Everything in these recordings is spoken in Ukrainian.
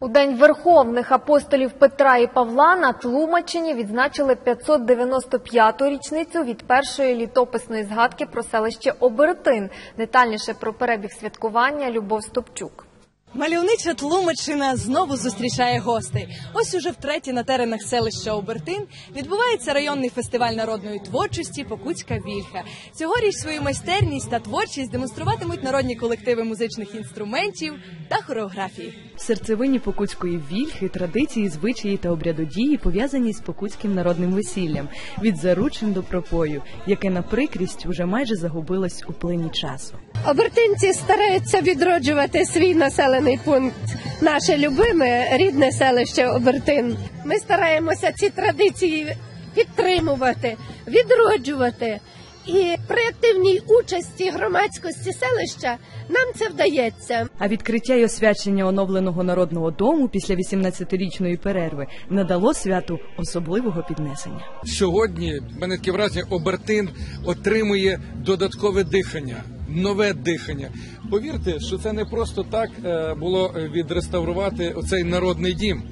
У день верховних апостолів Петра і Павла на Тлумачині відзначили 595-ту річницю від першої літописної згадки про селище Обертин. Детальніше про перебіг святкування Любов Стопчук. Мальовнича Тлумачина знову зустрічає гостей. Ось уже втретє на теренах селища Обертин відбувається районний фестиваль народної творчості Покутська Вільха. Цьогоріч свою майстерність та творчість демонструватимуть народні колективи музичних інструментів та хореографії. В серцевині покутської вільхи традиції, звичаї та обрядодії пов'язані з покутським народним весіллям від заручин до пропою, яке на прикрість уже майже загубилось у плині часу. Обертинці стараються відроджувати свій населений пункт. Наше любиме рідне селище Обертин. Ми стараємося ці традиції підтримувати, відроджувати. І при активній участі громадськості селища нам це вдається. А відкриття й освячення оновленого народного дому після 18-річної перерви надало святу особливого піднесення. Сьогодні в мене таке враження, Обертин отримує додаткове дихання, нове дихання. Повірте, що це не просто так е, було відреставрувати оцей народний дім.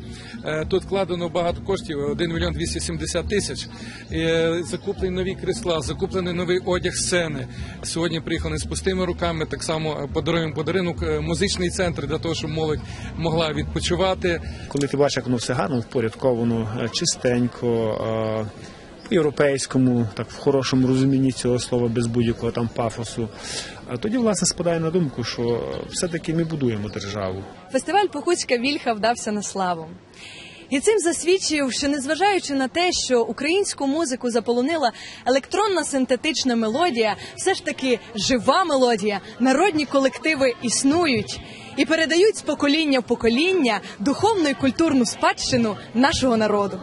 Е, Тут вкладено багато коштів 1 мільйон 270 тисяч. Е, Закуплені нові крісла, закуплений новий одяг сцени. Сьогодні приїхали з пустими руками. Так само подаруємо подарунок е, музичний центр для того, щоб молодь могла відпочивати. Коли ти бачиш, як воно все гарно впорядковано, е, чистенько, по-європейському, так в хорошому розумінні цього слова, без будь-якого там пафосу, а тоді власне спадає на думку, що все-таки ми будуємо державу. Фестиваль Покутська Вільха вдався на славу. І цим засвідчив, що незважаючи на те, що українську музику заполонила електронна синтетична мелодія, все ж таки жива мелодія, народні колективи існують і передають з покоління в покоління духовну і культурну спадщину нашого народу.